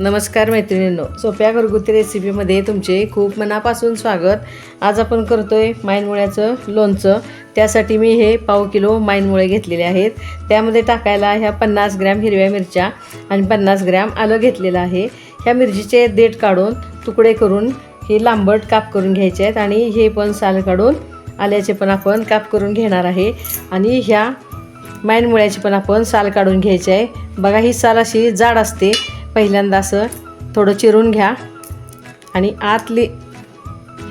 नमस्कार मैत्रिणींनो. सोप्या घरगुती रेसिपीमध्ये तुमचे खूप मनापासून स्वागत. आज आपण करतोय माईनमुळ्याचं लोणचं. त्यासाठी मी हे पाव किलो माईनमुळे घेतलेले आहेत. त्यामध्ये टाकायला ह्या पन्नास ग्रॅम हिरव्या मिरच्या आणि पन्नास ग्रॅम आलं घेतलेलं आहे. ह्या मिरचीचे देठ काढून तुकडे करून हे लांबट काप करून घ्यायचे आहेत आणि हे पण साल काढून आल्याचे पण आपण काप करून घेणार आहे. आणि ह्या माईनमुळ्याची पण आपण साल काढून घ्यायची आहे. बघा ही साल अशी जाड असते. पहिल्यांदा असं थोडं चिरून घ्या. आणि आतली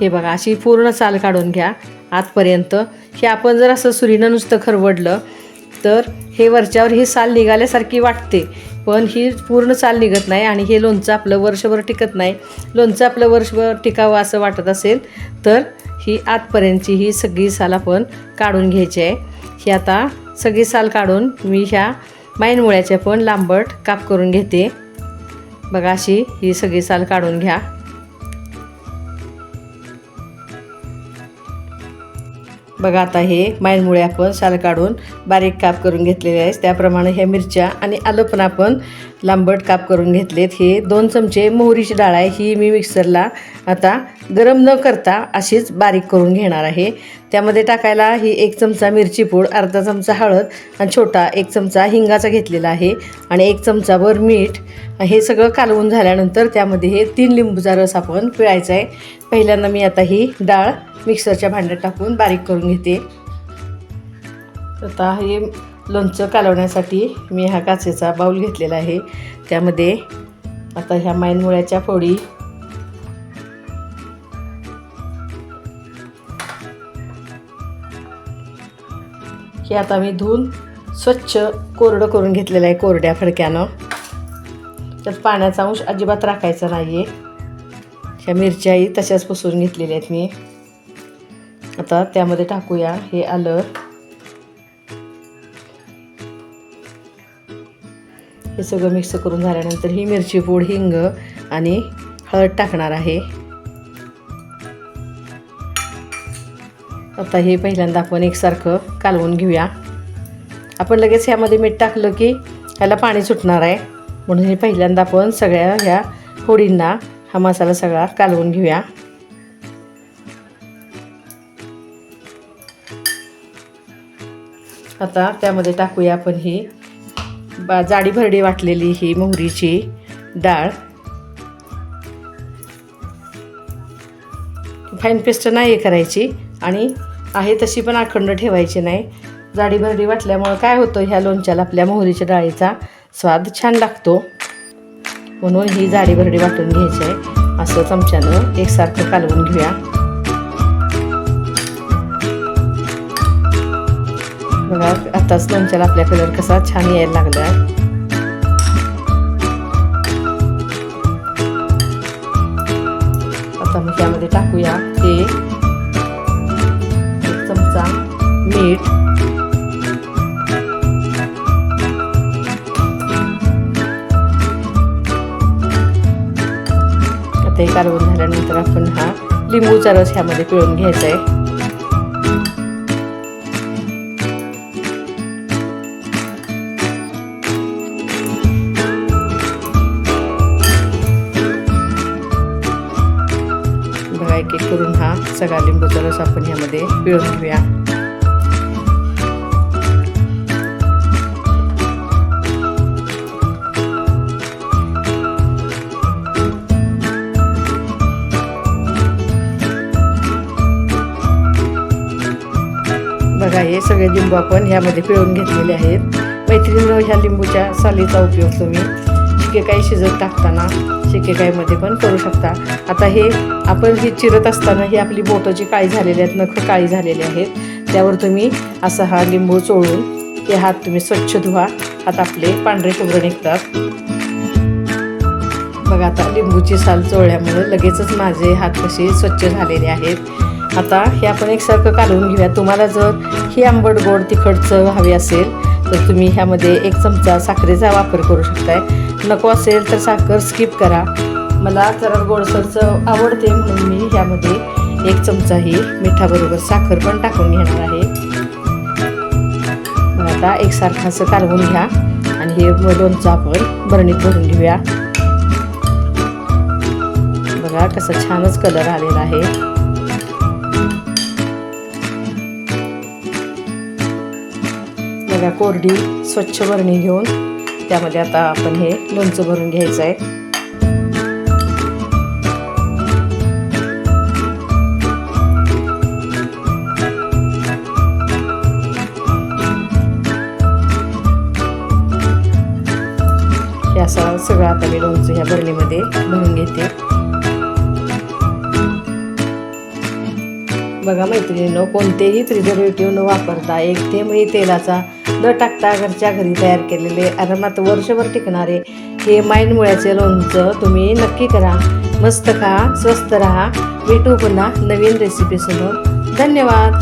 हे बघा अशी पूर्ण साल काढून घ्या आतपर्यंत. हे आपण जर असं सुरीनं नुसतं खरवडलं तर हे वरच्यावर ही साल निघाल्यासारखी वाटते. पण ही पूर्ण साल निघत नाही आणि हे लोणचं आपलं वर्षभर टिकत नाही. लोणचं आपलं वर्षभर टिकावं असं वाटत असेल तर ही आतपर्यंतची ही सगळी साल आपण काढून घ्यायची आहे. ही आता सगळी साल काढून मी ह्या माईनमुळ्याच्या पण लांबट काप करून घेते. बघा अशी ही सगळी साल काढून घ्या. बघा आता हे माईनमुळे आपण साल काढून बारीक काप करून घेतलेले आहेत. त्याप्रमाणे ह्या मिरच्या आणि आलं पण आपण लांबट काप करून घेतलेत. हे दोन चमचे मोहरीची डाळ आहे. ही मी मिक्सरला आता गरम न करता अशीच बारीक करून घेणार आहे. त्यामध्ये टाकायला ही एक चमचा मिरची पूड अर्धा चमचा हळद आणि छोटा एक चमचा हिंगाचा घेतलेला आहे. आणि एक चमचाभर मीठ हे सगळं कालवून झाल्यानंतर त्यामध्ये हे तीन लिंबूचा रस आपण पिळायचा आहे. पहिल्यांदा मी आता ही डाळ मिक्सरच्या भांड्यात टाकून बारीक करून घेते. आता हे लोणचं कालवण्यासाठी मी हा काचेचा बाऊल घेतलेला आहे. त्यामध्ये आता ह्या मायनमुळ्याच्या फोडी हे आता मी धुवून स्वच्छ कोरडं करून घेतलेलं आहे कोरड्या फडक्यानं. त्यात पाण्याचा अंश अजिबात राखायचा नाही आहे ह्या मिरच्याही तशाच पुसून घेतलेल्या आहेत मी. आता त्यामध्ये टाकूया हे आलं. हे सगळं मिक्स करून झाल्यानंतर ही मिरची पूड हिंग आणि हळद टाकणार आहे. आता हे पहिल्यांदा आपण एकसारखं कालवून घेऊया. आपण लगेच ह्यामध्ये मीठ टाकलं की ह्याला पाणी सुटणार आहे. म्हणून हे पहिल्यांदा आपण सगळ्या ह्या होडींना हा मसाला सगळा कालवून घेऊया. आता त्यामध्ये टाकूया आपण ही बा जाडी भरडी वाटलेली ही मोहरीची डाळ. फाईन पेस्ट नाही करायची. आणि आहे तशी पण अखंड ठेवायची नाही. जाडी भरडी वाटल्यामुळं काय होतं ह्या लोणच्याला आपल्या मोहरीच्या डाळीचा स्वाद छान लागतो. म्हणून ही जाडी भरडी वाटून घ्यायची आहे. असं चमच्यानं एकसारखं कालवून घेऊया. बघा आताच लोणच्याला आपल्या कलर कसा छान यायला लागला आहे आता मी त्यामध्ये टाकूया ते ते कालवून झाल्यानंतर आपण हा लिंबूचा रस ह्यामध्ये पिळून घ्यायचा आहे एक एक करून हा सगळा लिंबूचा रस आपण ह्यामध्ये पिळून घेऊया. आहे. हे सगळे लिंबू आपण ह्यामध्ये पिळून घेतलेले आहेत. मैत्रिणीनं ह्या लिंबूच्या सालीचा उपयोग तुम्ही शिकेकाई शिजत टाकताना शिकेकाईमध्ये पण करू शकता. आता हे आपण ही चिरत असताना ही आपली बोटं जी काळी झालेली आहेत नखं काळी झालेली आहेत त्यावर तुम्ही असा हा लिंबू चोळून हे हात तुम्ही स्वच्छ धुवा. हात आपले पांढरे शुभ्र निघतात. बघा आता लिंबूची साल चोळल्यामुळं लगेचच माझे हात कसे स्वच्छ झालेले आहेत. आता हे आपण एकसारखं कालवून घेऊया. तुम्हाला जर ही आंबट गोड तिखट चव हवी असेल तर तुम्ही ह्यामध्ये एक चमचा साखरेचा वापर करू शकताय. नको असेल तर साखर स्किप करा. मला जरा गोडसर चव आवडते म्हणून मी ह्यामध्ये एक चमचा ही मिठाबरोबर साखर पण टाकून घेणार आहे. मग आता एकसारखं असं कालवून घ्या आणि हे लोणचं आपण बरणीत भरून घेऊया. बघा कसा छानच कलर आलेला आहे. बघा कोरडी स्वच्छ बरणी घेऊन त्यामध्ये आता आपण हे लोणचं भरून घ्यायचं आहे असं सगळं आता मी लोणचं ह्या बरणीमध्ये भरून घेते. बघा मैत्रिणीनं कोणतेही प्रिझर्वेटिव्ह न वापरता एक थेंबही तेलाचा न टाकता घरच्या घरी तयार केलेले आरामात वर्षभर टिकणारे हे माईनमुळ्याचे लोणचं तुम्ही नक्की करा. मस्त खा स्वस्त राहा. भेटू पुन्हा नवीन रेसिपीसमोर धन्यवाद.